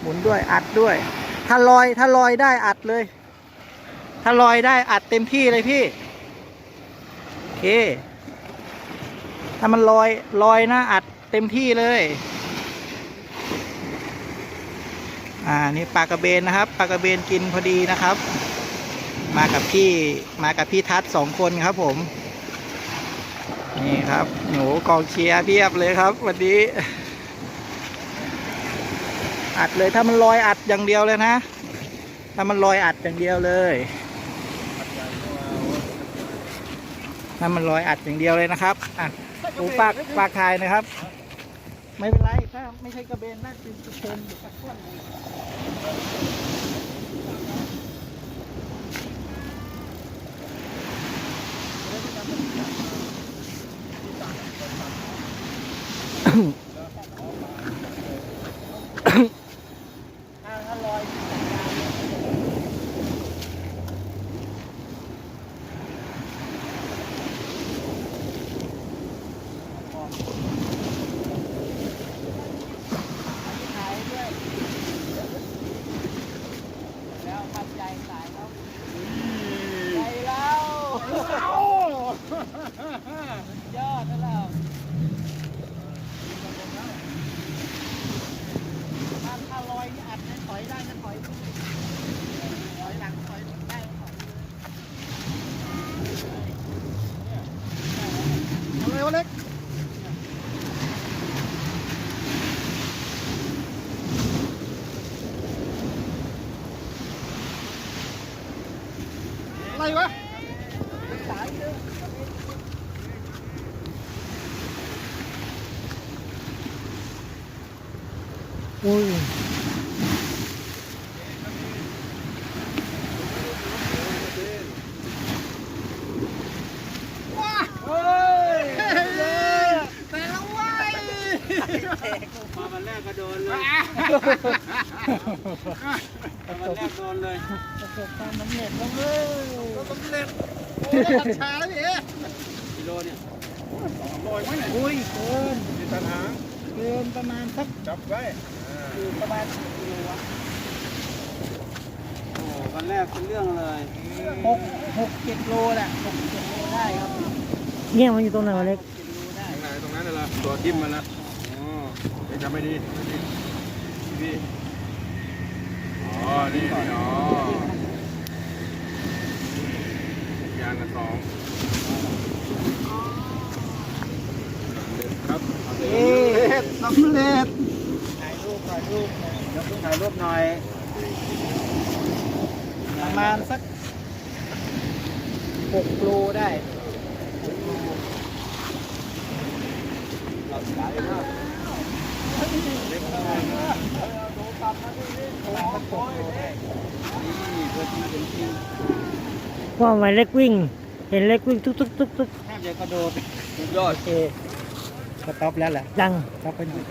หมุนด้วยอัดด้วย ถ้าลอยถ้าลอยได้อัดเลย ถ้าลอยได้อัดเต็มที่เลยพี่ โอเค ถ้ามันลอยลอยนะอัดเต็มที่เลย อ่า นี่ปลากระเบนนะครับ ปลากระเบนกินพอดีนะครับ มากับพี่มากับพี่ทัศสองคนครับผม นี่ครับ หนูกองเชียร์เพียบเลยครับ วันนี้ อัดเลยถ้ามันลอยอัดอย่างเดียวเลยนะ ถ้ามันลอยอัดอย่างเดียวเลยถ้ามันลอยอัดอย่างเดียวเลยนะครับอะดูปากปากทายนะครับ ไม่เป็นไรถ้าไม่ใช่กระเบนน่าจะเป็นเชนหรือตะกั่วเลยถ้าถ้าลอยขายด้วยแล้วปัจจัยสายแล้วใจแล้วยอดนะเราถ้าถ้าลอยนี่อัดให้ถอยได้ก็ถอยถอยหลังถอยได้ก็ถอย เอาเลยวะเล็ก อะไรวะสายเยอะอุ้ยว้าเฮ้ยแต่ละว้าย มาวันแรกก็โดนเลยมา วันแรกโดนเลยประสบความสำเร็จแล้วเว้ยสำเร็จโอ้ยขัดช้าแล้วพี่เอ๊ะกิโลเนี่ยลอยไหมอุ้ยเกินมีปัญหาเกินประมาณสักจับไว้อยู่ประมาณกิโลวะโอ้วันแรกเป็นเรื่องเลยหกหกเจ็ดโลแหละหกเจ็ดโลได้ครับเนี่ยมันอยู่ตรงไหนวะเล็กตรงไหนตรงนั้นน่ละตัวทิ่มมันละ อ๋อเดี๋ยวจำไม่ดีดีพี่อ๋อ นี่นี่อ๋อยางละสองครับเอ๊ะสำเร็จถ่ายรูปถ่ายรูปยกขึ้นถ่ายรูปหน่อยประมาณสักหกโลได้หกโลเริงเป็นจริ งว่าหมายเล็กวิ่ง เห็นเล็กวิ่งทุกทุกทุกทุกแทบจะกระโดดสุดยอดโอเคสต็อปแล้วแหละจังสต็อปไปหน่อย